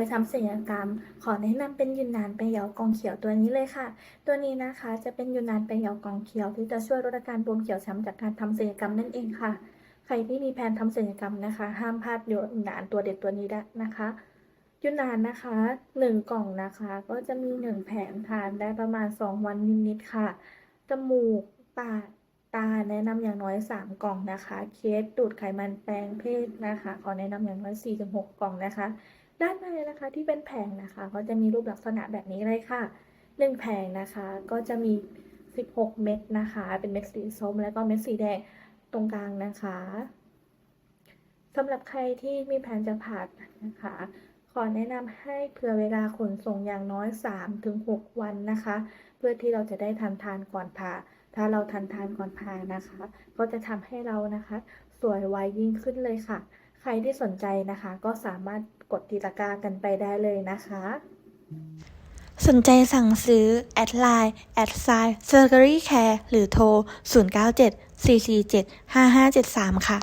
ไปทำศัลยกรรม ขอแนะนำเป็นยุนนานไปเหยากองเขียวตัวนี้เลยค่ะ ตัวนี้นะคะจะเป็นยุนนานไปเหยากองเขียว ที่จะช่วยลดอาการบวมเขียวช้ำจากการทำศัลยกรรมนั่นเองค่ะ ใครที่มีแผนทำศัลยกรรมนะคะ ห้ามพลาดยุนนานตัวเด็ดตัวนี้ได้นะคะยุนนานนะคะหนึ่งกล่องนะคะ ก็จะมีหนึ่งแผงทานได้ประมาณสองวันนิดๆค่ะจมูกปากตาแนะนำอย่างน้อย 3 กล่องนะคะ เคสดูดไขมันแปลงเพศนะคะ ขอแนะนำอย่างน้อย4-6 กล่องนะคะ ด้านในนะคะที่เป็นแผงนะคะ ก็จะมีรูปลักษณะแบบนี้เลยค่ะ1แผงนะคะก็จะมี 16 เม็ดนะคะ เป็นเม็ดสีส้มแล้วก็เม็ดสีแดงตรงกลางนะคะสำหรับใครที่มีแผนจะผ่าตัดนะคะ ขอแนะนำให้เผื่อเวลาขนส่งอย่างน้อย 3-6 วันนะคะ เพื่อที่เราจะได้ทันทานก่อนผ่า ถ้าเราทันทานก่อนผ่านะคะ ก็จะทำให้เรานะคะ สวยไวยิ่งขึ้นเลยค่ะ ใครที่สนใจนะคะก็สามารถกดตีตะกร้ากันไปได้เลยนะคะ สนใจสั่งซื้อ แอดไลน์แอดไซน์เซอร์เกอรี่แคร์หรือโทร 097 447 5573 ค่ะ